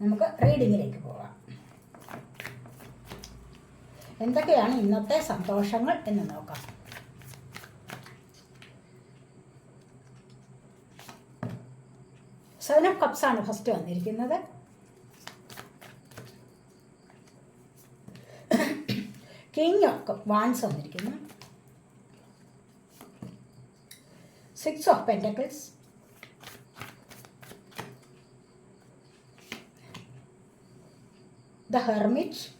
നമുക്ക് റീഡിങ്ങിലേക്ക് പോകാം എന്തൊക്കെയാണ് ഇന്നത്തെ സന്തോഷങ്ങൾ എന്ന് നോക്കാം. സെവൻ ഓഫ് കപ്സ് ആണ് ഫസ്റ്റ് വന്നിരിക്കുന്നത്. കിങ് ഓഫ് വാൻസ് വന്നിരിക്കുന്നു. Six of pentacles the hermit.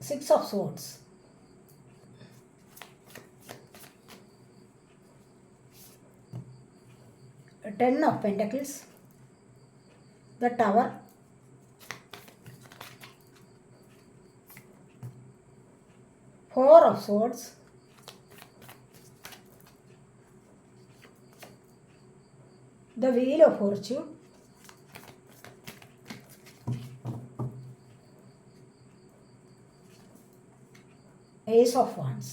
Six of swords. Ten of pentacles. The tower. Four of swords the wheel of fortune ace of wands.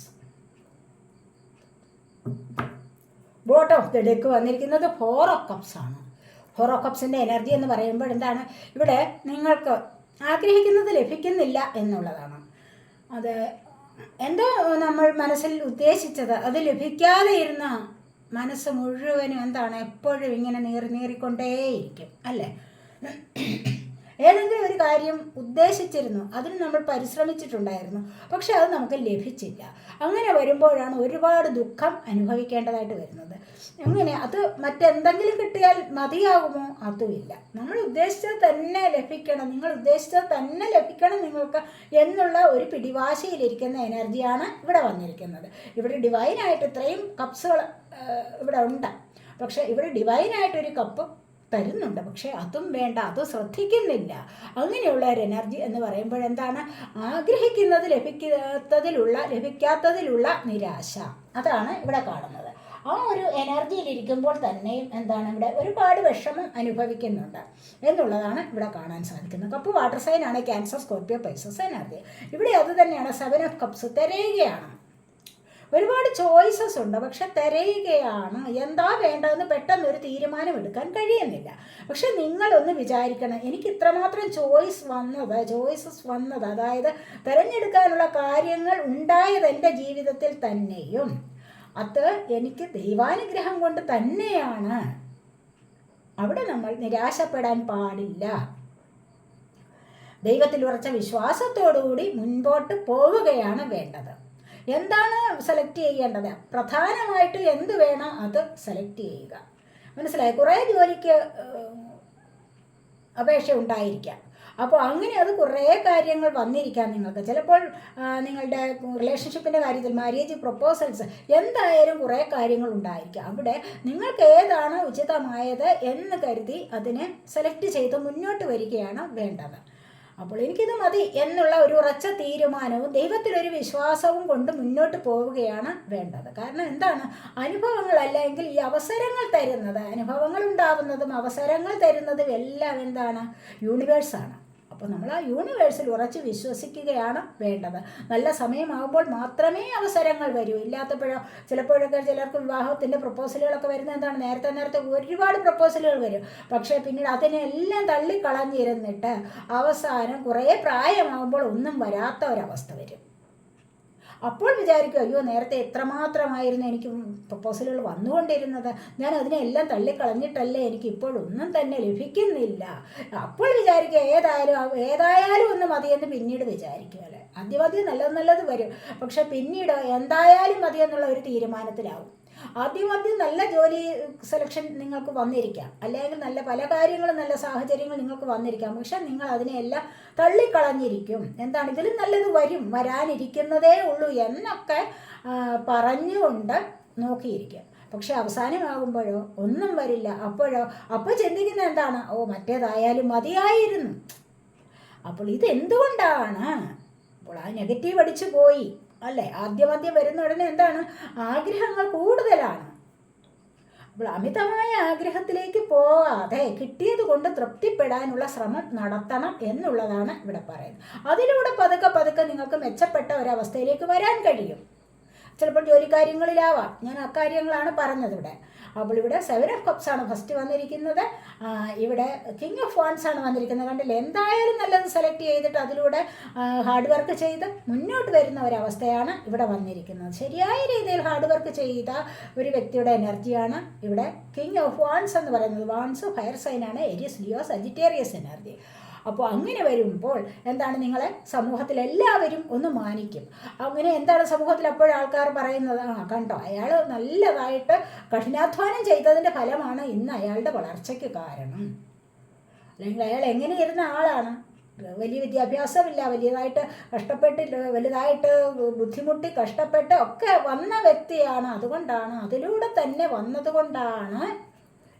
Bottom of the deck വന്നിരിക്കുന്നത് four of cups ആണ്. Four of കപ്സിന്റെ energy എന്ന് പറയുമ്പോൾ എന്താണ്? ഇവിടെ നിങ്ങൾക്ക് ആഗ്രഹിക്കുന്നത് ലഭിക്കുന്നില്ല എന്നുള്ളതാണ്. അത് എന്തോ നമ്മൾ മനസ്സിൽ ഉദ്ദേശിച്ചത്. അത് ലഭിക്കാതെ ഇരുന്ന മനസ്സ് മുഴുവനും എന്താണ്? എപ്പോഴും ഇങ്ങനെ നീറി നീറിക്കൊണ്ടേയിരിക്കും. അല്ലേ? ഏതെങ്കിലും ഒരു കാര്യം ഉദ്ദേശിച്ചിരുന്നു അതിന് നമ്മൾ പരിശ്രമിച്ചിട്ടുണ്ടായിരുന്നു പക്ഷെ അത് നമുക്ക് ലഭിച്ചില്ല. അങ്ങനെ വരുമ്പോഴാണ് ഒരുപാട് ദുഃഖം അനുഭവിക്കേണ്ടതായിട്ട് വരുന്നത്. അങ്ങനെ അത് മറ്റെന്തെങ്കിലും കിട്ടിയാൽ മതിയാകുമോ? അതുമില്ല. നമ്മൾ ഉദ്ദേശിച്ചത് തന്നെ ലഭിക്കണം നിങ്ങൾ ഉദ്ദേശിച്ചത് തന്നെ ലഭിക്കണം നിങ്ങൾക്ക് എന്നുള്ള ഒരു പിടിവാശിയിലിരിക്കുന്ന എനർജിയാണ് ഇവിടെ വന്നിരിക്കുന്നത്. ഇവിടെ ഡിവൈനായിട്ട് ഇത്രയും കപ്സുകൾ ഇവിടെ ഉണ്ട്. പക്ഷേ ഇവിടെ ഡിവൈനായിട്ടൊരു കപ്പ് തരുന്നുണ്ട്. പക്ഷേ അതും വേണ്ട അത് ശ്രദ്ധിക്കുന്നില്ല. അങ്ങനെയുള്ള ഒരു എനർജി എന്ന് പറയുമ്പോൾ എന്താണ്? ആഗ്രഹിക്കുന്നത് ലഭിക്കാത്തതിലുള്ള ലഭിക്കാത്തതിലുള്ള നിരാശ. അതാണ് ഇവിടെ കാണുന്നത്. ആ ഒരു എനർജിയിലിരിക്കുമ്പോൾ തന്നെയും എന്താണ് ഇവിടെ ഒരുപാട് വിഷമം അനുഭവിക്കുന്നുണ്ട് എന്നുള്ളതാണ് ഇവിടെ കാണാൻ സാധിക്കുന്നത്. കപ്പ് വാട്ടർ സൈനാണ് ക്യാൻസർ സ്കോർപ്പിയോ പൈസസ് എനർജി ഇവിടെ അത് തന്നെയാണ് സെവൻ ഓഫ് കപ്സ് തിരയുകയാണ്. ഒരുപാട് ചോയ്സസ് ഉണ്ട്. പക്ഷെ തിരയുകയാണ്. എന്താ വേണ്ടതെന്ന് പെട്ടെന്ന് ഒരു തീരുമാനം എടുക്കാൻ കഴിയുന്നില്ല. പക്ഷെ നിങ്ങളൊന്ന് വിചാരിക്കണം. എനിക്ക് ഇത്രമാത്രം ചോയ്സ് വന്നത് ചോയ്സസ് വന്നത് അതായത് തിരഞ്ഞെടുക്കാനുള്ള കാര്യങ്ങൾ ഉണ്ടായത് എന്റെ ജീവിതത്തിൽ തന്നെയും അത് എനിക്ക് ദൈവാനുഗ്രഹം കൊണ്ട് തന്നെയാണ്. അവിടെ നമ്മൾ നിരാശപ്പെടാൻ പാടില്ല. ദൈവത്തിൽ ഉറച്ച വിശ്വാസത്തോടുകൂടി മുൻപോട്ട് പോവുകയാണ് വേണ്ടത്. എന്താണ് സെലക്ട് ചെയ്യേണ്ടത്? പ്രധാനമായിട്ട് എന്ത് വേണം അത് സെലക്ട് ചെയ്യുക. മനസ്സിലായി? കുറേ ജോലിക്ക് അപേക്ഷ ഉണ്ടായിരിക്കാം. അപ്പോൾ അങ്ങനെ അത് കുറേ കാര്യങ്ങൾ വന്നിരിക്കാം നിങ്ങൾക്ക്. ചിലപ്പോൾ നിങ്ങളുടെ റിലേഷൻഷിപ്പിന്റെ കാര്യത്തിൽ മാരേജ് പ്രപ്പോസൽസ് എന്തായാലും കുറേ കാര്യങ്ങൾ ഉണ്ടായിരിക്കാം. അവിടെ നിങ്ങൾക്ക് ഏതാണ് ഉചിതമായത് എന്ന് കരുതി അതിനെ സെലക്ട് ചെയ്ത് മുന്നോട്ട് വരികയാണ് വേണ്ടത്. അപ്പോൾ എനിക്കിത് മതി എന്നുള്ള ഒരു ഉറച്ച തീരുമാനവും ദൈവത്തിലൊരു വിശ്വാസവും കൊണ്ട് മുന്നോട്ട് പോവുകയാണ് വേണ്ടത്. കാരണം എന്താണ്? അനുഭവങ്ങളല്ലെങ്കിൽ ഈ അവസരങ്ങൾ തരുന്നത് അനുഭവങ്ങൾ ഉണ്ടാവുന്നതും അവസരങ്ങൾ തരുന്നതും എല്ലാം എന്താണ്? യൂണിവേഴ്സാണ് അപ്പോൾ നമ്മൾ ആ യൂണിവേഴ്സിൽ ഉറച്ച് വിശ്വസിക്കുകയാണ് വേണ്ടത്. നല്ല സമയമാകുമ്പോൾ മാത്രമേ അവസരങ്ങൾ വരൂ. ഇല്ലാത്തപ്പോഴോ ചിലപ്പോഴൊക്കെ ചിലർക്ക് വിവാഹത്തിന്റെ പ്രപ്പോസലുകളൊക്കെ വരുന്നത് എന്താണ്? നേരത്തെ നേരത്തെ ഒരുപാട് പ്രപ്പോസലുകൾ വരും. പക്ഷേ പിന്നീട് അതിനെല്ലാം തള്ളിക്കളഞ്ഞിരുന്നിട്ട് അവസാനം കുറേ പ്രായമാകുമ്പോൾ ഒന്നും വരാത്ത ഒരവസ്ഥ വരും. അപ്പോൾ വിചാരിക്കും അയ്യോ നേരത്തെ എത്രമാത്രമായിരുന്നു എനിക്ക് പ്രപ്പോസലുകൾ വന്നുകൊണ്ടിരുന്നത്. ഞാൻ അതിനെല്ലാം തള്ളിക്കളഞ്ഞിട്ടല്ലേ എനിക്ക് ഇപ്പോഴൊന്നും തന്നെ ലഭിക്കുന്നില്ല. അപ്പോൾ വിചാരിക്കുക ഏതായാലും ഏതായാലും ഒന്ന് മതിയെന്ന് പിന്നീട് വിചാരിക്കുക അല്ലേ? ആദ്യം നല്ലത് നല്ലത് വരും. പക്ഷെ പിന്നീട് എന്തായാലും മതിയെന്നുള്ള ഒരു തീരുമാനത്തിലാവും. ആദ്യം ആദ്യം നല്ല ജോലി സെലക്ഷൻ നിങ്ങൾക്ക് വന്നിരിക്കാം. അല്ലെങ്കിൽ നല്ല പല കാര്യങ്ങളും നല്ല സാഹചര്യങ്ങൾ നിങ്ങൾക്ക് വന്നിരിക്കാം. പക്ഷെ നിങ്ങൾ അതിനെയെല്ലാം തള്ളിക്കളഞ്ഞിരിക്കും. എന്താണ്? ഇതിലും നല്ലത് വരും വരാനിരിക്കുന്നതേ ഉള്ളൂ എന്നൊക്കെ പറഞ്ഞുകൊണ്ട് നോക്കിയിരിക്കും. പക്ഷെ അവസാനമാകുമ്പോഴോ ഒന്നും വരില്ല. അപ്പോഴോ അപ്പോൾ ചിന്തിക്കുന്ന എന്താണ്? ഓ മറ്റേതായാലും മതിയായിരുന്നു. അപ്പോൾ ഇതെന്തുകൊണ്ടാണ്? അപ്പോൾ ആ നെഗറ്റീവ് അടിച്ചു പോയി അല്ലേ? ആദ്യമാദ്യം ആദ്യം വരുന്ന ഉടനെ എന്താണ്? ആഗ്രഹങ്ങൾ കൂടുതലാണ്. അപ്പോൾ അമിതമായ ആഗ്രഹത്തിലേക്ക് പോകാതെ കിട്ടിയത് കൊണ്ട് തൃപ്തിപ്പെടാനുള്ള ശ്രമം നടത്തണം എന്നുള്ളതാണ് ഇവിടെ പറയുന്നത്. അതിലൂടെ പതുക്കെ പതുക്കെ നിങ്ങൾക്ക് മെച്ചപ്പെട്ട ഒരവസ്ഥയിലേക്ക് വരാൻ കഴിയും. ചിലപ്പോൾ ജോലി കാര്യങ്ങളിലാവാം ഞാൻ അക്കാര്യങ്ങളാണ് പറഞ്ഞത് ഇവിടെ. അപ്പോൾ ഇവിടെ സെവൻ ഓഫ് കപ്സ് ആണ് ഫസ്റ്റ് വന്നിരിക്കുന്നത്. ഇവിടെ കിങ് ഓഫ് വാൺസ് ആണ് വന്നിരിക്കുന്നത്. കണ്ടില്ല? എന്തായാലും നല്ലത് സെലക്ട് ചെയ്തിട്ട് അതിലൂടെ ഹാർഡ് വർക്ക് ചെയ്ത് മുന്നോട്ട് വരുന്ന ഒരവസ്ഥയാണ് ഇവിടെ വന്നിരിക്കുന്നത്. ശരിയായ രീതിയിൽ ഹാർഡ് വർക്ക് ചെയ്ത ഒരു വ്യക്തിയുടെ എനർജിയാണ് ഇവിടെ കിങ് ഓഫ് വാൺസ് എന്ന് പറയുന്നത്. വാൺസ് ഫയർ സൈനാണ് എരിയസ് ലിയോ സജിറ്റേറിയസ് എനർജി അപ്പോൾ അങ്ങനെ വരുമ്പോൾ എന്താണ് നിങ്ങളെ സമൂഹത്തിൽ എല്ലാവരും ഒന്ന് മാനിക്കും. അങ്ങനെ എന്താണ് സമൂഹത്തിൽ അപ്പോഴും ആൾക്കാർ പറയുന്നത്? ആ കണ്ടോ അയാൾ നല്ലതായിട്ട് കഠിനാധ്വാനം ചെയ്തതിന്റെ ഫലമാണ് ഇന്ന് അയാളുടെ വളർച്ചയ്ക്ക് കാരണം. അല്ലെങ്കിൽ അയാൾ എങ്ങനെ ഇരുന്ന ആളാണ്? വലിയ വിദ്യാഭ്യാസമില്ല വലിയതായിട്ട് കഷ്ടപ്പെട്ട് വലുതായിട്ട് ബുദ്ധിമുട്ടി കഷ്ടപ്പെട്ട് ഒക്കെ വന്ന വ്യക്തിയാണ്. അതുകൊണ്ടാണ് അതിലൂടെ തന്നെ വന്നതുകൊണ്ടാണ്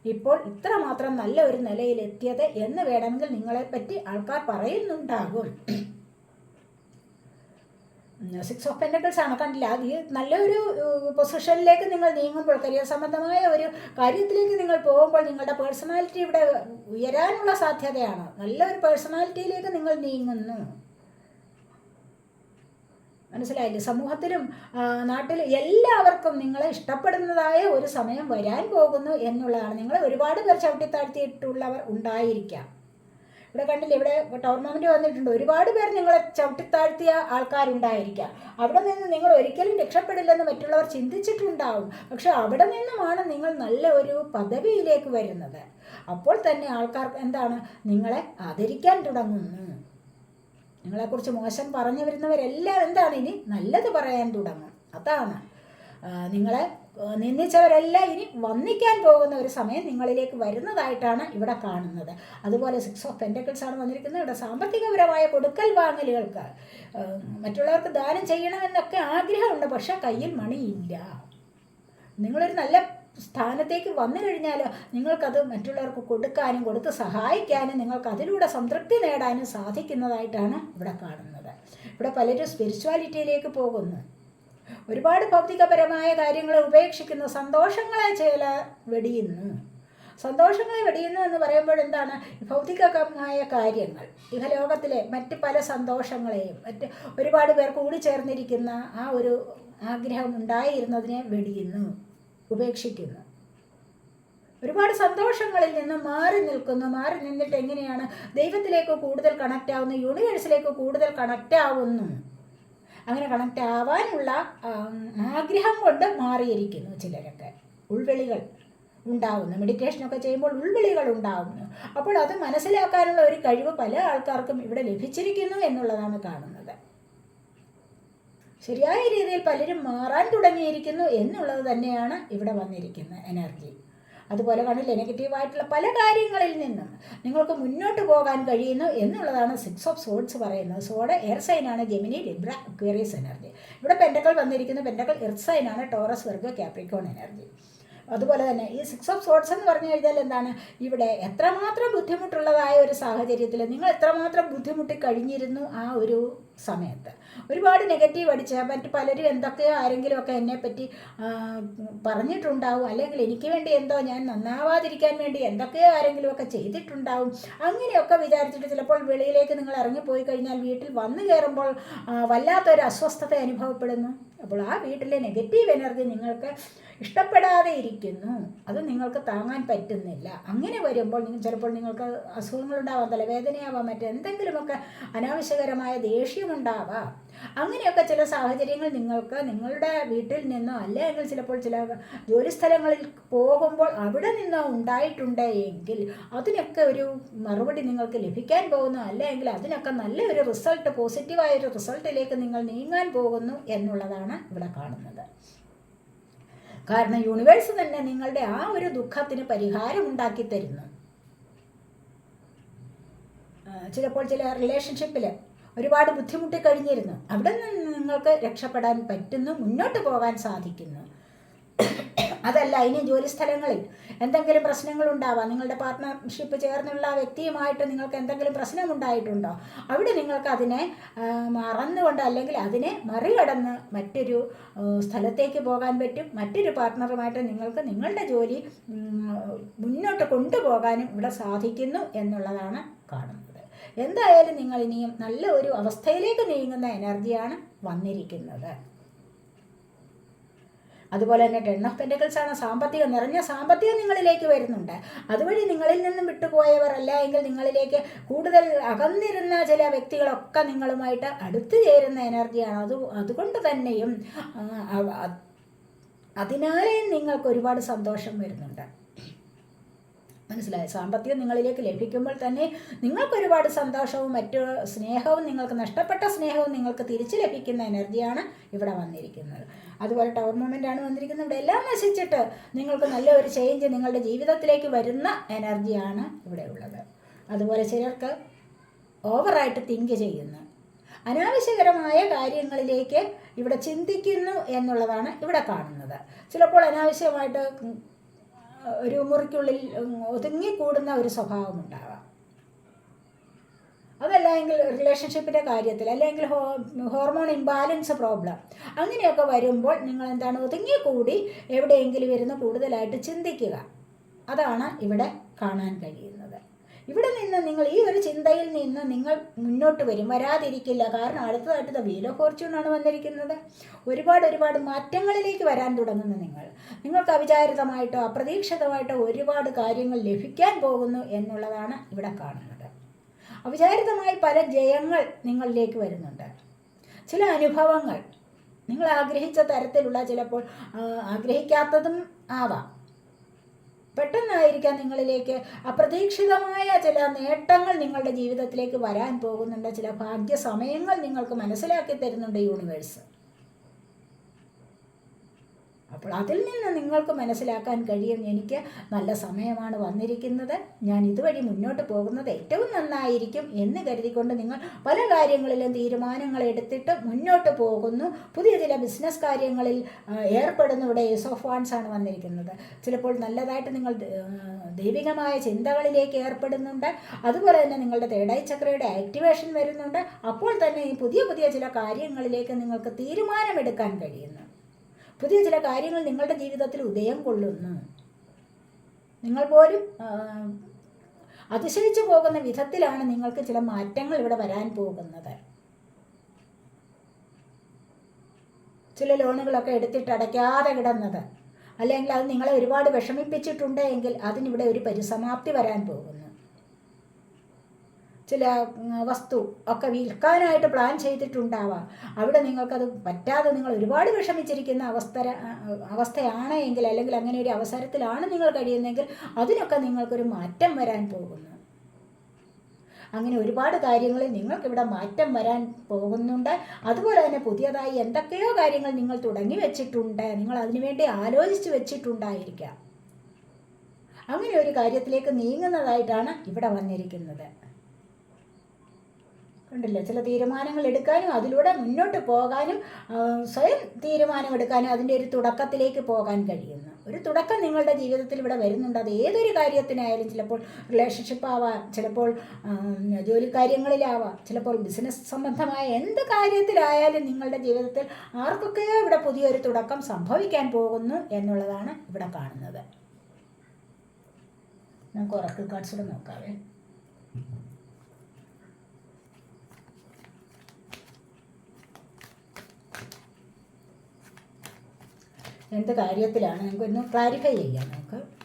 ഇപ്പോൾ ഇത്രമാത്രം നല്ല ഒരു നിലയിലെത്തിയത് എന്ന് വേണമെങ്കിൽ നിങ്ങളെപ്പറ്റി ആൾക്കാർ പറയുന്നുണ്ടാകും. സിക്സ് ഓഫ് പെന്റക്കിൾസ് ആണ് കണ്ടില്ല. അത് ഈ നല്ലൊരു പൊസിഷനിലേക്ക് നിങ്ങൾ നീങ്ങുമ്പോൾ കരിയർ സംബന്ധമായ ഒരു കാര്യത്തിലേക്ക് നിങ്ങൾ പോകുമ്പോൾ നിങ്ങളുടെ പേഴ്സണാലിറ്റി ഇവിടെ ഉയരാനുള്ള സാധ്യതയാണ്. നല്ലൊരു പേഴ്സണാലിറ്റിയിലേക്ക് നിങ്ങൾ നീങ്ങുന്നു. മനസ്സിലായില്ലേ? സമൂഹത്തിലും നാട്ടിലും എല്ലാവർക്കും നിങ്ങളെ ഇഷ്ടപ്പെടുന്നതായ ഒരു സമയം വരാൻ പോകുന്നു എന്നുള്ളതാണ്. നിങ്ങൾ ഒരുപാട് പേർ ചവിട്ടിത്താഴ്ത്തിയിട്ടുള്ളവർ ഉണ്ടായിരിക്കാം. ഇവിടെ കണ്ടില്ല? ഇവിടെ ടൂർണമെന്റ് വന്നിട്ടുണ്ട്. ഒരുപാട് പേർ നിങ്ങളെ ചവിട്ടിത്താഴ്ത്തിയ ആൾക്കാരുണ്ടായിരിക്കാം. അവിടെ നിന്ന് നിങ്ങൾ ഒരിക്കലും രക്ഷപ്പെടില്ലെന്ന് മറ്റുള്ളവർ ചിന്തിച്ചിട്ടുണ്ടാവും. പക്ഷെ അവിടെ നിന്നുമാണ് നിങ്ങൾ നല്ല ഒരു പദവിയിലേക്ക് വരുന്നത്. അപ്പോൾ തന്നെ ആൾക്കാർ എന്താണ്? നിങ്ങളെ ആദരിക്കാൻ തുടങ്ങുന്നു. നിങ്ങളെക്കുറിച്ച് മോശം പറഞ്ഞു വരുന്നവരെല്ലാം എന്താണ് ഇനി? നല്ലത് പറയാൻ തുടങ്ങും. അതാണ്. നിങ്ങളെ നിന്ദിച്ചവരെല്ലാം ഇനി വന്നിക്കാൻ പോകുന്ന ഒരു സമയം നിങ്ങളിലേക്ക് വരുന്നതായിട്ടാണ് ഇവിടെ കാണുന്നത്. അതുപോലെ സിക്സ് ഓഫ് പെന്റക്കിൾസ് ആണ് വന്നിരിക്കുന്നത്. ഇവിടെ സാമ്പത്തികപരമായ കൊടുക്കൽ വാങ്ങലുകൾക്ക് മറ്റുള്ളവർക്ക് ദാനം ചെയ്യണമെന്നൊക്കെ ആഗ്രഹമുണ്ട്. പക്ഷേ കയ്യിൽ മണിയില്ല. നിങ്ങളൊരു നല്ല സ്ഥാനത്തേക്ക് വന്നു കഴിഞ്ഞാൽ നിങ്ങൾക്കത് മറ്റുള്ളവർക്ക് കൊടുക്കാനും കൊടുത്ത് സഹായിക്കാനും നിങ്ങൾക്ക് അതിലൂടെ സംതൃപ്തി നേടാനും സാധിക്കുന്നതായിട്ടാണ് ഇവിടെ കാണുന്നത്. ഇവിടെ പലരും സ്പിരിച്വാലിറ്റിയിലേക്ക് പോകുന്നു. ഒരുപാട് ഭൗതികപരമായ കാര്യങ്ങൾ ഉപേക്ഷിക്കുന്നു. സന്തോഷങ്ങളെ ചില വെടിയുന്നു. സന്തോഷങ്ങളെ വെടിയുന്നു എന്ന് പറയുമ്പോൾ എന്താണ്? ഭൗതികമായ കാര്യങ്ങൾ. ഇഹലോകത്തിലെ മറ്റ് പല സന്തോഷങ്ങളെയും മറ്റ് ഒരുപാട് പേർ കൂടി ചേർന്നിരിക്കുന്ന ആ ഒരു ആഗ്രഹം ഉണ്ടായിരുന്നതിനെ വെടിയുന്നു. ഉപേക്ഷിക്കുന്നു. ഒരുപാട് സന്തോഷങ്ങളിൽ നിന്ന് മാറി നിൽക്കുന്നു. മാറി നിന്നിട്ട് എങ്ങനെയാണ് ദൈവത്തിലേക്ക് കൂടുതൽ കണക്റ്റ് ആവുന്നു? യൂണിവേഴ്സിലേക്ക് കൂടുതൽ കണക്റ്റ് ആവുന്നു. അങ്ങനെ കണക്റ്റ് ആവാനുള്ള ആഗ്രഹം കൊണ്ട് മാറിയിരിക്കുന്നു ചിലരൊക്കെ. ഉൾവിളികൾ ഉണ്ടാവുന്നു. മെഡിറ്റേഷനൊക്കെ ചെയ്യുമ്പോൾ ഉൾവിളികൾ ഉണ്ടാവുന്നു. അപ്പോൾ അത് മനസ്സിലാക്കാനുള്ള ഒരു കഴിവ് പല ആൾക്കാർക്കും ഇവിടെ ലഭിച്ചിരിക്കുന്നു എന്നുള്ളതാണ് കാണുന്നത്. ശരിയായ രീതിയിൽ പലരും മാറാൻ തുടങ്ങിയിരിക്കുന്നു എന്നുള്ളത് തന്നെയാണ് ഇവിടെ വന്നിരിക്കുന്ന എനർജി അതുപോലെ കണ്ടില്ലേ നെഗറ്റീവായിട്ടുള്ള പല കാര്യങ്ങളിൽ നിന്നും നിങ്ങൾക്ക് മുന്നോട്ട് പോകാൻ കഴിയുന്നു എന്നുള്ളതാണ് സിക്സ് ഓഫ് സോഡ്സ് പറയുന്നത്. സോഡ് എയർ സൈനാണ് ജെമിനി ലിബ്ര അക്വേറിയസ് എനർജി ഇവിടെ പെൻഡക്കൾ വന്നിരിക്കുന്ന. പെൻഡക്കൾ എർത്ത് സൈനാണ് ടോറസ് വർഗ ക്യാപ്രിക്കോൺ എനർജി അതുപോലെ തന്നെ ഈ സിക്സ് ഓഫ് സോട്ട്സ് എന്ന് പറഞ്ഞു കഴിഞ്ഞാൽ എന്താണ്? ഇവിടെ എത്രമാത്രം ബുദ്ധിമുട്ടുള്ളതായ ഒരു സാഹചര്യത്തിൽ നിങ്ങൾ എത്രമാത്രം ബുദ്ധിമുട്ടി കഴിഞ്ഞിരുന്നു ആ ഒരു സമയത്ത്? ഒരുപാട് നെഗറ്റീവ് അടിച്ച മറ്റ് പലരും എന്തൊക്കെയോ ആരെങ്കിലുമൊക്കെ എന്നെപ്പറ്റി പറഞ്ഞിട്ടുണ്ടാവും. അല്ലെങ്കിൽ എനിക്ക് വേണ്ടി എന്തോ ഞാൻ നന്നാവാതിരിക്കാൻ വേണ്ടി എന്തൊക്കെയോ ആരെങ്കിലുമൊക്കെ ചെയ്തിട്ടുണ്ടാവും. അങ്ങനെയൊക്കെ വിചാരിച്ചിട്ട് ചിലപ്പോൾ വെളിയിലേക്ക് നിങ്ങൾ ഇറങ്ങിപ്പോയി കഴിഞ്ഞാൽ വീട്ടിൽ വന്നു കയറുമ്പോൾ വല്ലാത്തൊരു അസ്വസ്ഥത അനുഭവപ്പെടുന്നു. അപ്പോൾ ആ വീട്ടിലെ നെഗറ്റീവ് എനർജി നിങ്ങൾക്ക് ഇഷ്ടപ്പെടാതെ ഇരിക്കുന്നു. അത് നിങ്ങൾക്ക് താങ്ങാൻ പറ്റുന്നില്ല. അങ്ങനെ വരുമ്പോൾ നിങ്ങൾ ചിലപ്പോൾ നിങ്ങൾക്ക് അസുഖങ്ങളുണ്ടാവാം തലവേദനയാവാം മറ്റെന്തെങ്കിലുമൊക്കെ അനാവശ്യകരമായ ദേഷ്യമുണ്ടാവാം അങ്ങനെയൊക്കെ ചില സാഹചര്യങ്ങൾ നിങ്ങൾക്ക് നിങ്ങളുടെ വീട്ടിൽ നിന്നോ അല്ലെങ്കിൽ ചിലപ്പോൾ ചില ജോലിസ്ഥലങ്ങളിൽ പോകുമ്പോൾ അവിടെ നിന്നോ ഉണ്ടായിട്ടുണ്ട് എങ്കിൽ അതിനൊക്കെ ഒരു മറുപടി നിങ്ങൾക്ക് ലഭിക്കാൻ പോകുന്നു. അല്ലെങ്കിൽ അതിനൊക്കെ നല്ലൊരു റിസൾട്ട് പോസിറ്റീവായ ഒരു റിസൾട്ടിലേക്ക് നിങ്ങൾ നീങ്ങാൻ പോകുന്നു എന്നുള്ളതാണ് ഇവിടെ കാണുന്നത്. കാരണം യൂണിവേഴ്സ് തന്നെ നിങ്ങളുടെ ആ ഒരു ദുഃഖത്തിന് പരിഹാരം ഉണ്ടാക്കി തരുന്നു. ചിലപ്പോൾ ചില റിലേഷൻഷിപ്പിൽ ഒരുപാട് ബുദ്ധിമുട്ടി കഴിഞ്ഞിരുന്നു. അവിടെ നിന്ന് നിങ്ങൾക്ക് രക്ഷപ്പെടാൻ പറ്റുന്നു മുന്നോട്ട് പോകാൻ സാധിക്കുന്നു. അതല്ല ഇനി ജോലിസ്ഥലങ്ങളിൽ എന്തെങ്കിലും പ്രശ്നങ്ങൾ ഉണ്ടാവാം. നിങ്ങളുടെ പാർട്ട്ണർഷിപ്പ് ചേർന്നുള്ള വ്യക്തിയുമായിട്ട് നിങ്ങൾക്ക് എന്തെങ്കിലും പ്രശ്നം ഉണ്ടായിട്ടുണ്ടോ? അവിടെ നിങ്ങൾക്ക് അതിനെ മറന്നുകൊണ്ട് അല്ലെങ്കിൽ അതിനെ മറികടന്ന് മറ്റൊരു സ്ഥലത്തേക്ക് പോകാൻ പറ്റും. മറ്റൊരു പാർട്ട്ണറുമായിട്ട് നിങ്ങൾക്ക് നിങ്ങളുടെ ജോലി മുന്നോട്ട് കൊണ്ടുപോകാനും ഇവിടെ സാധിക്കുന്നു എന്നുള്ളതാണ് കാണുന്നത്. എന്തായാലും നിങ്ങൾ ഇനിയും നല്ല ഒരു അവസ്ഥയിലേക്ക് നീങ്ങുന്ന എനർജിയാണ് വന്നിരിക്കുന്നത്. അതുപോലെ തന്നെ ടെൻ ഓഫ് പെന്റക്കിൾസ് ആണ് സാമ്പത്തികം നിറഞ്ഞ സാമ്പത്തികം നിങ്ങളിലേക്ക് വരുന്നുണ്ട്. അതുവഴി നിങ്ങളിൽ നിന്നും വിട്ടുപോയവർ അല്ല എങ്കിൽ നിങ്ങളിലേക്ക് കൂടുതൽ അകന്നിരുന്ന ചില വ്യക്തികളൊക്കെ നിങ്ങളുമായിട്ട് അടുത്തു ചേരുന്ന എനർജിയാണ് അത് അതുകൊണ്ട് തന്നെയും അതിനാലെയും അതിനാലേ നിങ്ങൾക്ക് ഒരുപാട് സന്തോഷം വരുന്നുണ്ട്. മനസ്സിലായി? സാമ്പത്തികം നിങ്ങളിലേക്ക് ലഭിക്കുമ്പോൾ തന്നെ നിങ്ങൾക്ക് ഒരുപാട് സന്തോഷവും മറ്റു സ്നേഹവും നിങ്ങൾക്ക് നഷ്ടപ്പെട്ട സ്നേഹവും നിങ്ങൾക്ക് തിരിച്ചു ലഭിക്കുന്ന എനർജിയാണ് ഇവിടെ വന്നിരിക്കുന്നത്. അതുപോലെ ടവർ ആണ് വന്നിരിക്കുന്നത്. ഇവിടെ എല്ലാം നശിച്ചിട്ട് നിങ്ങൾക്ക് നല്ല ഒരു ചേഞ്ച് നിങ്ങളുടെ ജീവിതത്തിലേക്ക് വരുന്ന എനർജിയാണ് ഇവിടെ ഉള്ളത്. അതുപോലെ ചിലർക്ക് ഓവറായിട്ട് തിങ്ക് ചെയ്യുന്നു. അനാവശ്യകരമായ കാര്യങ്ങളിലേക്ക് ഇവിടെ ചിന്തിക്കുന്നു എന്നുള്ളതാണ് ഇവിടെ കാണുന്നത്. ചിലപ്പോൾ അനാവശ്യമായിട്ട് ഒരു മുറിക്കുള്ളിൽ ഒതുങ്ങി ഒതുങ്ങിക്കൂടുന്ന ഒരു സ്വഭാവം ഉണ്ടാവാം അതല്ല എങ്കിൽ റിലേഷൻഷിപ്പിന്റെ കാര്യത്തിൽ അല്ലെങ്കിൽ ഹോ ഹോർമോൺ ഇംബാലൻസ് പ്രോബ്ലം അങ്ങനെയൊക്കെ വരുമ്പോൾ നിങ്ങൾ എന്താണ് ഒതുങ്ങിക്കൂടി എവിടെയെങ്കിലും ഇരുന്ന് കൂടുതലായിട്ട് ചിന്തിക്കുക. അതാണ് ഇവിടെ കാണാൻ കഴിയുന്നത്. ഇവിടെ നിന്ന് നിങ്ങൾ ഈ ഒരു ചിന്തയിൽ നിന്ന് നിങ്ങൾ മുന്നോട്ട് വരും. വരാതിരിക്കില്ല. കാരണം അടുത്തതായിട്ട് ദ വീൽ ഫോർച്യൂൺ വന്നിരിക്കുന്നത്. ഒരുപാട് ഒരുപാട് മാറ്റങ്ങളിലേക്ക് വരാൻ തുടങ്ങുന്നു നിങ്ങൾ. നിങ്ങൾക്ക് അവിചാരിതമായിട്ടോ അപ്രതീക്ഷിതമായിട്ടോ ഒരുപാട് കാര്യങ്ങൾ ലഭിക്കാൻ പോകുന്നു എന്നുള്ളതാണ് ഇവിടെ കാണുന്നത്. അവിചാരിതമായി പല ജയങ്ങൾ നിങ്ങളിലേക്ക് വരുന്നുണ്ട്. ചില അനുഭവങ്ങൾ. നിങ്ങൾ ആഗ്രഹിച്ച തരത്തിലുള്ള ചിലപ്പോൾ ആഗ്രഹിക്കാത്തതും ആവാം. പെട്ടെന്നായിരിക്കാം നിങ്ങളിലേക്ക് അപ്രതീക്ഷിതമായ ചില നേട്ടങ്ങൾ നിങ്ങളുടെ ജീവിതത്തിലേക്ക് വരാൻ പോകുന്നുണ്ട്. ചില ഭാഗ്യ സമയങ്ങൾ നിങ്ങൾക്ക് മനസ്സിലാക്കി തരുന്നുണ്ട് യൂണിവേഴ്സ് അപ്പോൾ അതിൽ നിന്ന് നിങ്ങൾക്ക് മനസ്സിലാക്കാൻ കഴിയും എനിക്ക് നല്ല സമയമാണ് വന്നിരിക്കുന്നത്. ഞാൻ ഇതുവഴി മുന്നോട്ട് പോകുന്നത് ഏറ്റവും നന്നായിരിക്കും എന്ന് കരുതിക്കൊണ്ട് നിങ്ങൾ പല കാര്യങ്ങളിലും തീരുമാനങ്ങൾ എടുത്തിട്ട് മുന്നോട്ട് പോകുന്നു. പുതിയ ചില ബിസിനസ് കാര്യങ്ങളിൽ ഏർപ്പെടുന്ന. ഇവിടെ ഏസ് ഓഫ് വാൺസ് ആണ് വന്നിരിക്കുന്നത്. ചിലപ്പോൾ നല്ലതായിട്ട് നിങ്ങൾ ദൈവികമായ ചിന്തകളിലേക്ക് ഏർപ്പെടുന്നുണ്ട്. അതുപോലെ തന്നെ നിങ്ങളുടെ തേടായി ചക്രയുടെ ആക്ടിവേഷൻ വരുന്നുണ്ട്. അപ്പോൾ തന്നെ ഈ പുതിയ പുതിയ ചില കാര്യങ്ങളിലേക്ക് നിങ്ങൾക്ക് തീരുമാനമെടുക്കാൻ കഴിയുന്നു. പുതിയ ചില കാര്യങ്ങൾ നിങ്ങളുടെ ജീവിതത്തിൽ ഉദയം കൊള്ളുന്നു. നിങ്ങൾ പോലും അതിശയിച്ചു പോകുന്ന വിധത്തിലാണ് നിങ്ങൾക്ക് ചില മാറ്റങ്ങൾ ഇവിടെ വരാൻ പോകുന്നത്. ചില ലോണുകളൊക്കെ എടുത്തിട്ട് അടയ്ക്കാതെ കിടന്നത്. അല്ലെങ്കിൽ അത് നിങ്ങളെ ഒരുപാട് വിഷമിപ്പിച്ചിട്ടുണ്ട് എങ്കിൽ അതിനിവിടെ ഒരു പരിസമാപ്തി വരാൻ പോകുന്നു. ചില വസ്തു ഒക്കെ വിൽക്കാനായിട്ട് പ്ലാൻ ചെയ്തിട്ടുണ്ടാവാം. അവിടെ നിങ്ങൾക്കത് പറ്റാതെ നിങ്ങൾ ഒരുപാട് വിഷമിച്ചിരിക്കുന്ന അവസ്ഥ അവസ്ഥയാണ് എങ്കിൽ അല്ലെങ്കിൽ അങ്ങനെ ഒരു അവസരത്തിലാണ് നിങ്ങൾ കഴിയുന്നതെങ്കിൽ അതിനൊക്കെ നിങ്ങൾക്കൊരു മാറ്റം വരാൻ പോകുന്നു. അങ്ങനെ ഒരുപാട് കാര്യങ്ങളിൽ നിങ്ങൾക്കിവിടെ മാറ്റം വരാൻ പോകുന്നുണ്ട്. അതുപോലെ തന്നെ പുതിയതായി എന്തൊക്കെയോ കാര്യങ്ങൾ നിങ്ങൾ തുടങ്ങി വെച്ചിട്ടുണ്ട്. നിങ്ങൾ അതിനുവേണ്ടി ആലോചിച്ച് വെച്ചിട്ടുണ്ടായിരിക്കാം. അങ്ങനെ ഒരു കാര്യത്തിലേക്ക് നീങ്ങുന്നതായിട്ടാണ് ഇവിടെ വന്നിരിക്കുന്നത്. കണ്ടില്ലേ? ചില തീരുമാനങ്ങൾ എടുക്കാനും അതിലൂടെ മുന്നോട്ട് പോകാനും സ്വയം തീരുമാനം എടുക്കാനും അതിന്റെ ഒരു തുടക്കത്തിലേക്ക് പോകാൻ കഴിയുന്നു. ഒരു തുടക്കം നിങ്ങളുടെ ജീവിതത്തിൽ ഇവിടെ വരുന്നുണ്ട്. അത് ഏതൊരു കാര്യത്തിനായാലും ചിലപ്പോൾ റിലേഷൻഷിപ്പ് ആവാം ചിലപ്പോൾ ജോലി കാര്യങ്ങളിലാവാം ചിലപ്പോൾ ബിസിനസ് സംബന്ധമായ എന്ത് കാര്യത്തിലായാലും നിങ്ങളുടെ ജീവിതത്തിൽ ആർക്കൊക്കെയോ ഇവിടെ പുതിയൊരു തുടക്കം സംഭവിക്കാൻ പോകുന്നു എന്നുള്ളതാണ് ഇവിടെ കാണുന്നത്. നമുക്ക് ഉറക്കൽ കാർഡ്സ് കൂടെ നോക്കാവേ. എന്ത് കാര്യത്തിലാണ് നമുക്കൊന്ന് ക്ലാരിഫൈ ചെയ്യാം നമുക്ക്.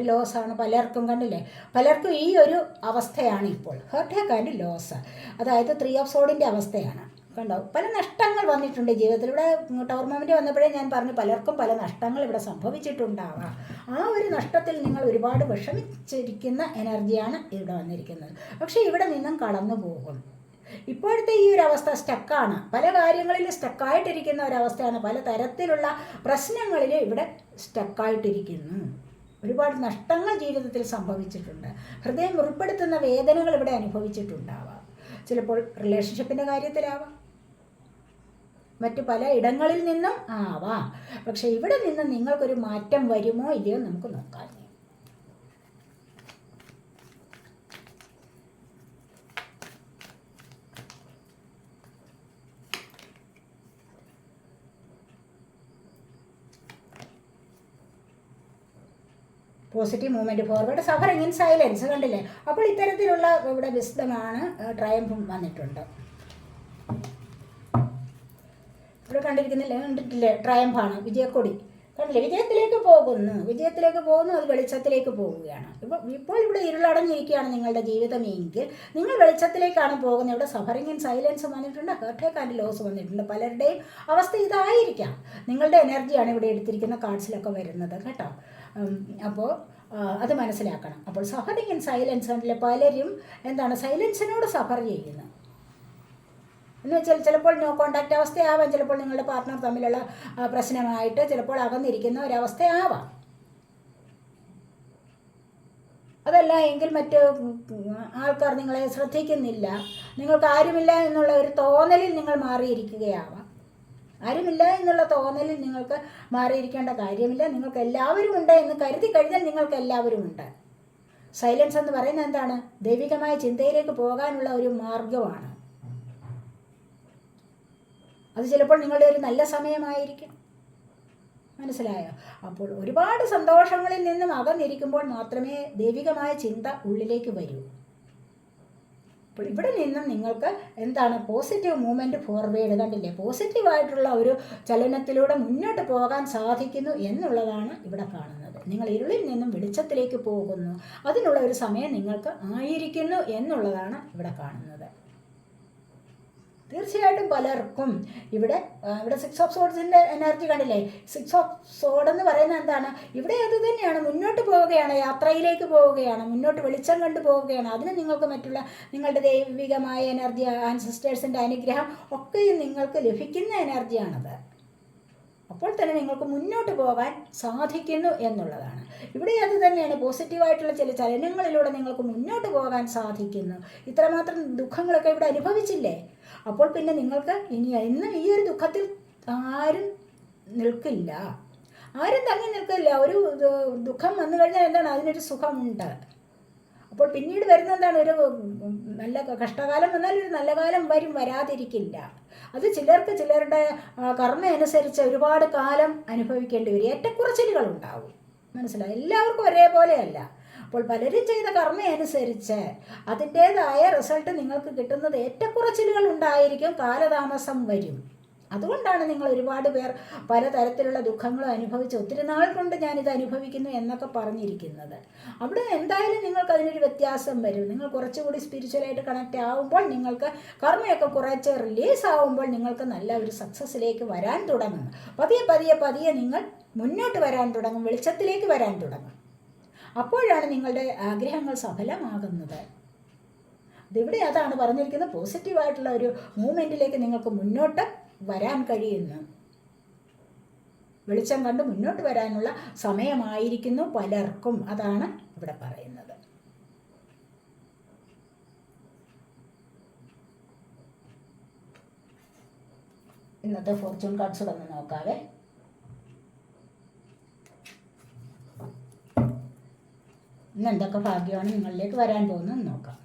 ലോസ് ആണ് പലർക്കും കണ്ടില്ലേ? പലർക്കും ഈ ഒരു അവസ്ഥയാണ് ഇപ്പോൾ. Hurt and loss. അതായത് ത്രീ ഓഫ് സോഡിന്റെ അവസ്ഥയാണ്. കണ്ടോ പല നഷ്ടങ്ങൾ വന്നിട്ടുണ്ട് ജീവിതത്തിൽ. ഇവിടെ വന്നപ്പോഴേ ഞാൻ പറഞ്ഞു പലർക്കും പല നഷ്ടങ്ങൾ ഇവിടെ സംഭവിച്ചിട്ടുണ്ടാവാം. ആ ഒരു നഷ്ടത്തിൽ നിങ്ങൾ ഒരുപാട് വിഷമിച്ചിരിക്കുന്ന എനർജിയാണ് ഇവിടെ വന്നിരിക്കുന്നത്. പക്ഷേ ഇവിടെ നിന്നും കടന്നു പോകും. ഇപ്പോഴത്തെ ഈ ഒരു അവസ്ഥ സ്റ്റക്കാണ്. പല കാര്യങ്ങളിലും സ്റ്റക്കായിട്ടിരിക്കുന്ന ഒരവസ്ഥയാണ് പല തരത്തിലുള്ള പ്രശ്നങ്ങളിൽ ഇവിടെ സ്റ്റക്കായിട്ടിരിക്കുന്നു. ഒരുപാട് നഷ്ടങ്ങൾ ജീവിതത്തിൽ സംഭവിച്ചിട്ടുണ്ട്. ഹൃദയം മുറിപ്പെടുത്തുന്ന വേദനകൾ ഇവിടെ അനുഭവിച്ചിട്ടുണ്ടാവാം. ചിലപ്പോൾ റിലേഷൻഷിപ്പിന്റെ കാര്യത്തിലാവാം. മറ്റു പല ഇടങ്ങളിൽ നിന്നും ആവാം. പക്ഷെ ഇവിടെ നിന്ന് നിങ്ങൾക്കൊരു മാറ്റം വരുമോ ഇല്ലയോ നമുക്ക് നോക്കാം. Positive movement forward suffering in silence കണ്ടില്ലേ? അപ്പോൾ ഇത്തരത്തിലുള്ള ഇവിടെ വിശദമാണ് ട്രയംഫും വന്നിട്ടുണ്ട്. ഇവിടെ കണ്ടിരിക്കുന്നില്ലേ? കണ്ടിട്ടില്ലേ? ട്രയംഫാണ് വിജയക്കൊടി. കണ്ടില്ലേ? വിജയത്തിലേക്ക് പോകുന്നു. വിജയത്തിലേക്ക് പോകുന്നു അത് വെളിച്ചത്തിലേക്ക് പോവുകയാണ്. ഇപ്പോൾ ഇപ്പോൾ ഇവിടെ ഇരുളടഞ്ഞിരിക്കുകയാണ് നിങ്ങളുടെ ജീവിതമെങ്കിൽ. നിങ്ങൾ വെളിച്ചത്തിലേക്കാണ് പോകുന്നത്. ഇവിടെ സഫറിങ്ങും സൈലൻസും സൈലൻസ് വന്നിട്ടുണ്ട് ഹേർട്ടേക്ക് ആൻഡ് ലോസ് വന്നിട്ടുണ്ട്. പലരുടെയും അവസ്ഥ ഇതായിരിക്കാം. നിങ്ങളുടെ എനർജിയാണ് ഇവിടെ എടുത്തിരിക്കുന്ന കാർഡ്സിലൊക്കെ വരുന്നത് കേട്ടോ. അപ്പോൾ അത് മനസ്സിലാക്കണം. അപ്പോൾ സഫറിങ് ഇൻ സൈലൻസ് പലരും എന്താണ്? സൈലൻസിനോട് സഫർ ചെയ്യുന്നു. എന്ന് വെച്ചാൽ ചിലപ്പോൾ നോ കോണ്ടാക്റ്റ് അവസ്ഥയാവാം. ചിലപ്പോൾ നിങ്ങളുടെ പാർട്ട്ണർ തമ്മിലുള്ള പ്രശ്നമായിട്ട് ചിലപ്പോൾ അകന്നിരിക്കുന്ന ഒരവസ്ഥയാവാം. അതല്ല എങ്കിൽ മറ്റ് ആൾക്കാർ നിങ്ങളെ ശ്രദ്ധിക്കുന്നില്ല. നിങ്ങൾക്ക് ആരുമില്ല എന്നുള്ള ഒരു തോന്നലിൽ നിങ്ങൾ മാറിയിരിക്കുകയാവാം. ആരുമില്ല എന്നുള്ള തോന്നലിൽ നിങ്ങൾക്ക് മാറിയിരിക്കേണ്ട കാര്യമില്ല. നിങ്ങൾക്ക് എല്ലാവരും ഉണ്ട് എന്ന് കരുതി കഴിഞ്ഞാൽ നിങ്ങൾക്ക് എല്ലാവരും ഉണ്ട്. സൈലൻസ് എന്ന് പറയുന്നത് എന്താണ്? ദൈവികമായ ചിന്തയിലേക്ക് പോകാനുള്ള ഒരു മാർഗമാണ് അത് ചിലപ്പോൾ നിങ്ങളുടെ ഒരു നല്ല സമയമായിരിക്കും. മനസ്സിലായോ? അപ്പോൾ ഒരുപാട് സന്തോഷങ്ങളിൽ നിന്നും അകന്നിരിക്കുമ്പോൾ മാത്രമേ ദൈവികമായ ചിന്ത ഉള്ളിലേക്ക് വരൂ. അപ്പോൾ ഇവിടെ നിന്നും നിങ്ങൾക്ക് എന്താണ് പോസിറ്റീവ് മൂവ്മെന്റ് ഫോർവേഡ് കണ്ടില്ലേ? പോസിറ്റീവായിട്ടുള്ള ഒരു ചലനത്തിലൂടെ മുന്നോട്ട് പോകാൻ സാധിക്കുന്നു എന്നുള്ളതാണ് ഇവിടെ കാണുന്നത്. നിങ്ങൾ ഇരുളിൽ നിന്നും വെളിച്ചത്തിലേക്ക് പോകുന്നു. അതിനുള്ള ഒരു സമയം നിങ്ങൾക്ക് ആയിരിക്കുന്നു എന്നുള്ളതാണ് ഇവിടെ കാണുന്നത്. തീർച്ചയായിട്ടും പലർക്കും ഇവിടെ ഇവിടെ സിക്സ് ഓഫ് സോഡ്സിന്റെ എനർജി കണ്ടില്ലേ? സിക്സ് ഓഫ് സോഡ് എന്ന് പറയുന്നത് എന്താണ്? ഇവിടെ അത് തന്നെയാണ്. മുന്നോട്ട് പോവുകയാണ് യാത്രയിലേക്ക് പോവുകയാണ് മുന്നോട്ട് വെളിച്ചം കണ്ടു പോവുകയാണ്. അതിന് നിങ്ങൾക്ക് മറ്റുള്ള നിങ്ങളുടെ ദൈവികമായ എനർജി ആൻസിസ്റ്റേഴ്സിന്റെ അനുഗ്രഹം ഒക്കെയും നിങ്ങൾക്ക് ലഭിക്കുന്ന എനർജിയാണത് അപ്പോൾ തന്നെ നിങ്ങൾക്ക് മുന്നോട്ട് പോകാൻ സാധിക്കുന്നു എന്നുള്ളതാണ്. ഇവിടെ അത് തന്നെയാണ് പോസിറ്റീവായിട്ടുള്ള ചില ചലനങ്ങളിലൂടെ നിങ്ങൾക്ക് മുന്നോട്ട് പോകാൻ സാധിക്കുന്നു. ഇത്രമാത്രം ദുഃഖങ്ങളൊക്കെ ഇവിടെ അനുഭവിച്ചില്ലേ? അപ്പോൾ പിന്നെ നിങ്ങൾക്ക് ഇനി ഇന്നും ഈ ഒരു ദുഃഖത്തിൽ ആരും നിൽക്കില്ല. ആരും തങ്ങി നിൽക്കില്ല. ഒരു ദുഃഖം വന്നു കഴിഞ്ഞാൽ എന്താണ്? അതിനൊരു സുഖമുണ്ട്. അപ്പോൾ പിന്നീട് വരുന്ന എന്താണ് ഒരു നല്ല കഷ്ടകാലം വന്നാൽ ഒരു നല്ല കാലം വരും വരാതിരിക്കില്ല. അത് ചിലർക്ക് ചിലരുടെ കർമ്മ അനുസരിച്ച് ഒരുപാട് കാലം അനുഭവിക്കേണ്ടി വരും. ഏറ്റക്കുറച്ചിലുകൾ ഉണ്ടാവും. മനസ്സിലായി? എല്ലാവർക്കും ഒരേപോലെയല്ല. അപ്പോൾ പലരും ചെയ്ത കർമ്മ അനുസരിച്ച് അതിന്റേതായ റിസൾട്ട് നിങ്ങൾക്ക് കിട്ടുന്നത് ഏറ്റക്കുറച്ചിലുകൾ ഉണ്ടായിരിക്കും കാലതാമസം വരും. അതുകൊണ്ടാണ് നിങ്ങൾ ഒരുപാട് പേർ പലതരത്തിലുള്ള ദുഃഖങ്ങളും അനുഭവിച്ച് ഒത്തിരി നാൾ കൊണ്ട് ഞാനിത് അനുഭവിക്കുന്നു എന്നൊക്കെ പറഞ്ഞിരിക്കുന്നത്. അവിടെ എന്തായാലും നിങ്ങൾക്ക് അതിനൊരു വ്യത്യാസം വരും. നിങ്ങൾ കുറച്ചുകൂടി സ്പിരിച്വലായിട്ട് കണക്റ്റ് ആവുമ്പോൾ നിങ്ങൾക്ക് കർമ്മയൊക്കെ കുറച്ച് റിലീസ് ആവുമ്പോൾ നിങ്ങൾക്ക് നല്ല ഒരു സക്സസ്സിലേക്ക് വരാൻ തുടങ്ങും. പതിയെ പതിയെ പതിയെ നിങ്ങൾ മുന്നോട്ട് വരാൻ തുടങ്ങും വെളിച്ചത്തിലേക്ക് വരാൻ തുടങ്ങും. അപ്പോഴാണ് നിങ്ങളുടെ ആഗ്രഹങ്ങൾ സഫലമാകുന്നത്. ഇതിവിടെ അതാണ് പറഞ്ഞിരിക്കുന്നത്. പോസിറ്റീവായിട്ടുള്ള ഒരു മൂവ്മെന്റിലേക്ക് നിങ്ങൾക്ക് മുന്നോട്ട് വരാൻ കഴിയുന്നു. വെളിച്ചം കണ്ട് മുന്നോട്ട് വരാനുള്ള സമയമായിരിക്കുന്നു പലർക്കും. അതാണ് ഇവിടെ പറയുന്നത്. ഇന്നത്തെ ഫോർച്യൂൺ കാർഡ്സ് ഒന്ന് നോക്കാവേ. ഇന്ന് എന്തൊക്കെ ഭാഗ്യമാണ് നിങ്ങളിലേക്ക് വരാൻ പോകുന്നത് നോക്കാം.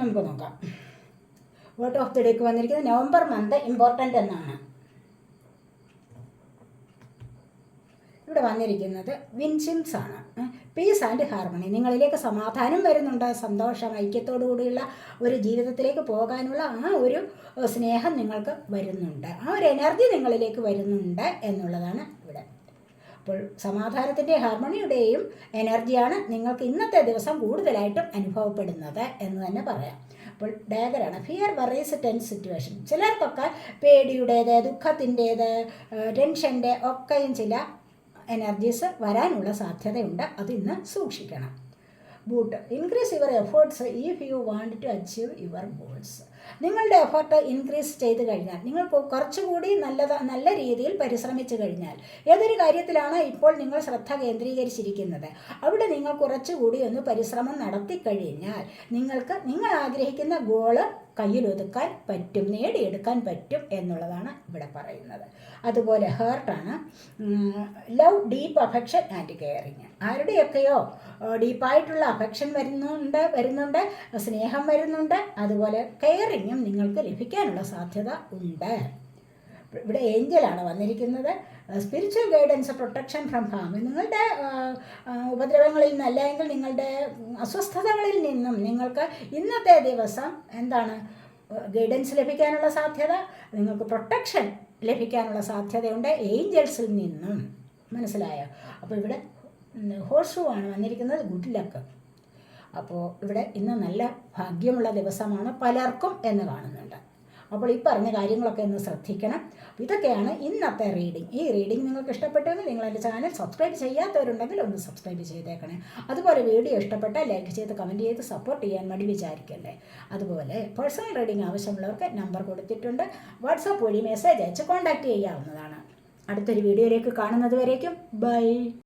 നമുക്ക് നോക്കാം. വോട്ട് ഓഫ് ദി ഡേക്ക് വന്നിരിക്കുന്നത് നവംബർ മന്ത് ഇമ്പോർട്ടന്റ് എന്നാണ്. ഇവിടെ വന്നിരിക്കുന്നത് വിൻസിംസ് ആണ്. പീസ് ആൻഡ് ഹാർമണി നിങ്ങളിലേക്ക് സമാധാനം വരുന്നുണ്ട്. സന്തോഷം ഐക്യത്തോടു കൂടിയുള്ള ഒരു ജീവിതത്തിലേക്ക് പോകാനുള്ള ആ ഒരു സ്നേഹം നിങ്ങൾക്ക് വരുന്നുണ്ട്. ആ ഒരു എനർജി നിങ്ങളിലേക്ക് വരുന്നുണ്ട് എന്നുള്ളതാണ് അപ്പോൾ സമാധാനത്തിന്റെ ഹാർമണിയുടെയും എനർജിയാണ് നിങ്ങൾക്ക് ഇന്നത്തെ ദിവസം കൂടുതലായിട്ടും അനുഭവപ്പെടുന്നത് എന്ന് തന്നെ പറയാം. അപ്പോൾ ഡാഗറാണ് ഫിയർ വറീസ് ടെൻ സിറ്റുവേഷൻ ചിലർക്കൊക്കെ പേടിയുടേത് ദുഃഖത്തിന്റേത് ടെൻഷന്റെ ഒക്കെയും ചില എനർജീസ് വരാനുള്ള സാധ്യതയുണ്ട്. അത് ഇന്ന് സൂക്ഷിക്കണം. But increase your efforts if you want to achieve your goals നിങ്ങളുടെ എഫർട്ട് ഇൻക്രീസ് ചെയ്ത് കഴിഞ്ഞാൽ നിങ്ങൾ കുറച്ചുകൂടി നല്ലത് നല്ല രീതിയിൽ പരിശ്രമിച്ചു കഴിഞ്ഞാൽ ഏതൊരു കാര്യത്തിലാണ് ഇപ്പോൾ നിങ്ങൾ ശ്രദ്ധ കേന്ദ്രീകരിച്ചിരിക്കുന്നത്? അവിടെ നിങ്ങൾ കുറച്ചുകൂടി ഒന്ന് പരിശ്രമം നടത്തി കഴിഞ്ഞാൽ നിങ്ങൾക്ക് നിങ്ങൾ ആഗ്രഹിക്കുന്ന ഗോൾ കയ്യിലൊതുക്കാൻ പറ്റും നേടിയെടുക്കാൻ പറ്റും എന്നുള്ളതാണ് ഇവിടെ പറയുന്നത്. അതുപോലെ ഹേർട്ടാണ് love deep affection and caring ആരുടെയൊക്കെയോ ഡീപ്പായിട്ടുള്ള അഫെക്ഷൻ വരുന്നുണ്ട് വരുന്നുണ്ട് സ്നേഹം വരുന്നുണ്ട് അതുപോലെ കെയറിങ്ങും നിങ്ങൾക്ക് ലഭിക്കാനുള്ള സാധ്യത ഉണ്ട്. ഇവിടെ ഏഞ്ചലാണ് വന്നിരിക്കുന്നത്. Spiritual guidance protection from harm നിങ്ങളുടെ ഉപദ്രവങ്ങളിൽ നിന്നല്ല എങ്കിൽ നിങ്ങളുടെ അസ്വസ്ഥതകളിൽ നിന്നും നിങ്ങൾക്ക് ഇന്നത്തെ ദിവസം എന്താണ് ഗൈഡൻസ് ലഭിക്കാനുള്ള സാധ്യത? നിങ്ങൾക്ക് പ്രൊട്ടക്ഷൻ ലഭിക്കാനുള്ള സാധ്യതയുണ്ട് ഏഞ്ചൽസിൽ നിന്നും. മനസ്സിലായോ? അപ്പോൾ ഇവിടെ ഹോർഷു ആണ് വന്നിരിക്കുന്നത്. ഗുഡ് ലക്ക് അപ്പോൾ ഇവിടെ ഇന്ന് നല്ല ഭാഗ്യമുള്ള ദിവസമാണ് പലർക്കും എന്ന് കാണുന്നുണ്ട്. അപ്പോൾ ഈ പറഞ്ഞ കാര്യങ്ങളൊക്കെ ഒന്ന് ശ്രദ്ധിക്കണം. ഇതൊക്കെയാണ് ഇന്നത്തെ റീഡിംഗ് ഈ റീഡിംഗ് നിങ്ങൾക്ക് ഇഷ്ടപ്പെട്ടെങ്കിൽ നിങ്ങൾ എന്റെ ചാനൽ സബ്സ്ക്രൈബ് ചെയ്യാത്തവരുണ്ടെങ്കിൽ ഒന്ന് സബ്സ്ക്രൈബ് ചെയ്തേക്കണേ. അതുപോലെ വീഡിയോ ഇഷ്ടപ്പെട്ടാൽ ലൈക്ക് ചെയ്ത് കമന്റ് ചെയ്ത് സപ്പോർട്ട് ചെയ്യാൻ വേണ്ടി വിചാരിക്കല്ലേ. അതുപോലെ പേഴ്സണൽ റീഡിംഗ് ആവശ്യമുള്ളവർക്ക് നമ്പർ കൊടുത്തിട്ടുണ്ട്. വാട്സാപ്പ് വഴി മെസ്സേജ് അയച്ച് കോൺടാക്ട് ചെയ്യാവുന്നതാണ്. അടുത്തൊരു വീഡിയോയിലേക്ക് കാണുന്നത് വരേക്കും. ബൈ